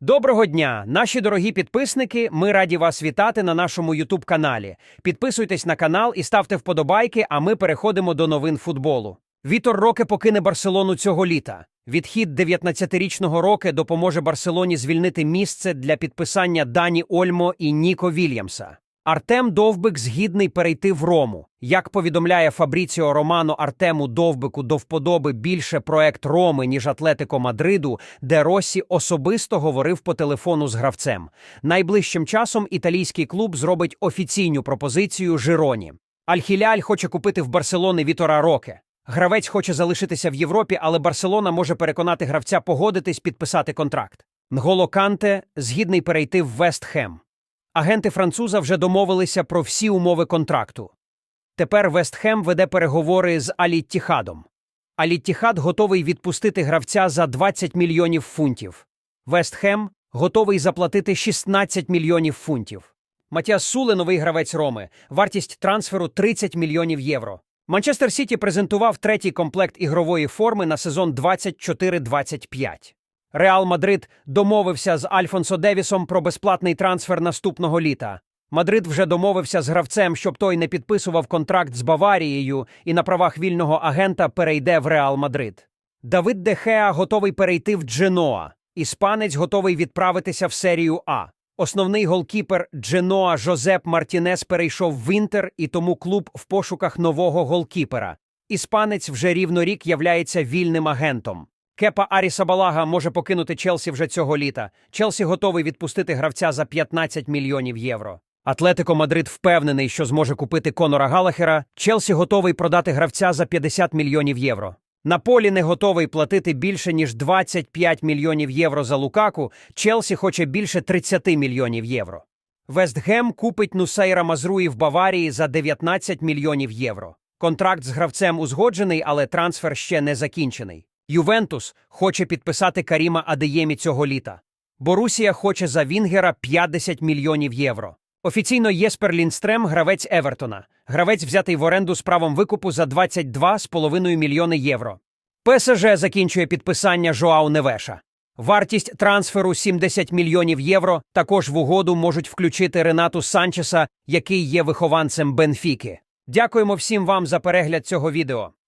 Доброго дня, наші дорогі підписники. Ми раді вас вітати на нашому Ютуб каналі. Підписуйтесь на канал і ставте вподобайки. А ми переходимо до новин футболу. Вітор Роке покине Барселону цього літа. Відхід 19-річного Роке допоможе Барселоні звільнити місце для підписання Дані Ольмо і Ніко Вільямса. Артем Довбик згідний перейти в Рому. Як повідомляє Фабріціо Романо Артему Довбику до вподоби більше проект Роми, ніж Атлетико Мадриду, де Росі особисто говорив по телефону з гравцем. Найближчим часом італійський клуб зробить офіційну пропозицію Жироні. Аль-Хіляль хоче купити в Барселони Вітора Роке. Гравець хоче залишитися в Європі, але Барселона може переконати гравця погодитись підписати контракт. Нголо Канте згідний перейти в Вест Хем. Агенти француза вже домовилися про всі умови контракту. Тепер Вестхем веде переговори з Аліттіхадом. Аліттіхад готовий відпустити гравця за 20 мільйонів фунтів. Вестхем готовий заплатити 16 мільйонів фунтів. Матіас Суле, новий гравець Роми, вартість трансферу 30 мільйонів євро. Манчестер Сіті презентував третій комплект ігрової форми на сезон 24-25. Реал Мадрид домовився з Альфонсо Девісом про безплатний трансфер наступного літа. Мадрид вже домовився з гравцем, щоб той не підписував контракт з Баварією і на правах вільного агента перейде в Реал Мадрид. Давид Дехеа готовий перейти в Дженоа. Іспанець готовий відправитися в серію А. Основний голкіпер Дженоа Жозеп Мартінес перейшов в Інтер, і тому клуб в пошуках нового голкіпера. Іспанець вже рівно рік являється вільним агентом. Кепа Арісабалага може покинути Челсі вже цього літа. Челсі готовий відпустити гравця за 15 мільйонів євро. Атлетико Мадрид впевнений, що зможе купити Конора Галахера. Челсі готовий продати гравця за 50 мільйонів євро. Наполі не готовий платити більше ніж 25 мільйонів євро за Лукаку. Челсі хоче більше 30 мільйонів євро. Вестгем купить Нусейра Мазруї в Баварії за 19 мільйонів євро. Контракт з гравцем узгоджений, але трансфер ще не закінчений. Ювентус хоче підписати Каріма Адеємі цього літа. Борусія хоче за Вінгера 50 мільйонів євро. Офіційно Єспер Лінстрем – гравець Евертона. Гравець взятий в оренду з правом викупу за 22,5 мільйони євро. ПСЖ закінчує підписання Жоау Невеша. Вартість трансферу 70 мільйонів євро. Також в угоду можуть включити Ренату Санчеса, який є вихованцем Бенфіки. Дякуємо всім вам за перегляд цього відео.